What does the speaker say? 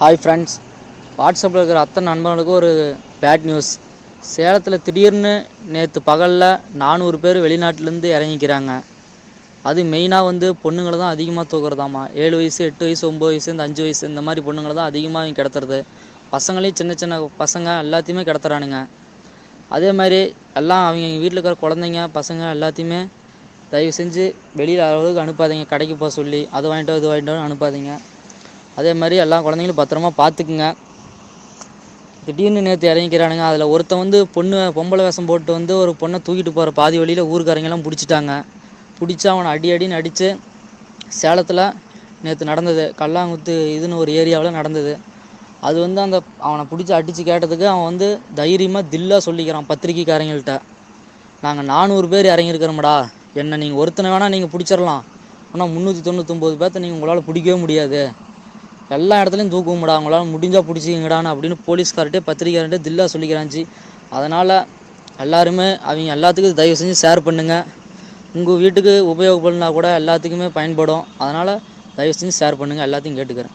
Hi friends வாட்ஸ்அப்பில் இருக்கிற அத்தனை நண்பர்களுக்கும் ஒரு பேட் நியூஸ் சேலத்தில் திடீர்னு நேற்று பகலில் நானூறு பேர் வெளிநாட்டிலேருந்து இறங்கிக்கிறாங்க. அது மெயினாக வந்து பொண்ணுங்களை தான் அதிகமாக தூக்குறதாமா ஏழு வயசு எட்டு வயசு ஒம்பது வயசு இந்த அஞ்சு வயசு இந்த மாதிரி பொண்ணுங்களை தான் அதிகமாக கிடத்துறது. பசங்களையும் சின்ன சின்ன பசங்க எல்லாத்தையுமே கிடத்துறானுங்க. அதே மாதிரி எல்லாம் அவங்க வீட்டில் இருக்கிற குழந்தைங்க பசங்க எல்லாத்தையுமே தயவு செஞ்சு வெளியில் அளவுக்கு அனுப்பாதீங்க. கடைக்கு போக சொல்லி அது வாங்கிட்டு இது வாங்கிட்டோன்னு அனுப்பாதீங்க. அதே மாதிரி எல்லா குழந்தைங்களும் பத்திரமா பார்த்துக்குங்க. திடீர்னு நேற்று இறங்கிக்கிறானுங்க. அதில் ஒருத்தன் வந்து பொண்ணு பொம்பளை வேஷம் போட்டு வந்து ஒரு பொண்ணை தூக்கிட்டு போகிற பாதி வழியில் ஊருக்காரங்கெல்லாம் பிடிச்சிட்டாங்க. பிடிச்சி அவனை அடி அடின்னு அடித்து சேலத்தில் நேற்று நடந்தது. கல்லாங்குத்து இதுன்னு ஒரு ஏரியாவில் நடந்தது. அது வந்து அந்த அவனை பிடிச்சி அடித்து கேட்டதுக்கு அவன் வந்து தைரியமாக தில்லாக சொல்லிக்கிறான் பத்திரிக்கைக்காரங்கள்ட்ட. நாங்கள் நானூறு பேர் இறங்கியிருக்கிறோம்டா. என்னை நீங்கள் ஒருத்தனை வேணால் நீங்கள் பிடிச்சிடலாம் ஆனால் முந்நூற்றி தொண்ணூத்தொம்பது பேர்த்த நீங்கள் உங்களால் பிடிக்கவே முடியாது. எல்லா இடத்துலையும் தூக்குவோம்டா அவங்களால முடிஞ்சால் பிடிச்சிங்கடான்னு அப்படின்னு போலீஸ்கார்ட்டே பத்திரிக்கையார்ட்டே தில்லா சொல்லிக்கிறாஞ்சி அதனால் எல்லாருமே அவங்க எல்லாத்துக்கும் தயவு செஞ்சு ஷேர் பண்ணுங்கள் உங்கள் வீட்டுக்கு உபயோகப்படுனா கூட எல்லாத்துக்குமே பயன்படும். அதனால் தயவு செஞ்சு ஷேர் பண்ணுங்கள் எல்லாத்தையும் கேட்டுக்கிறேன்.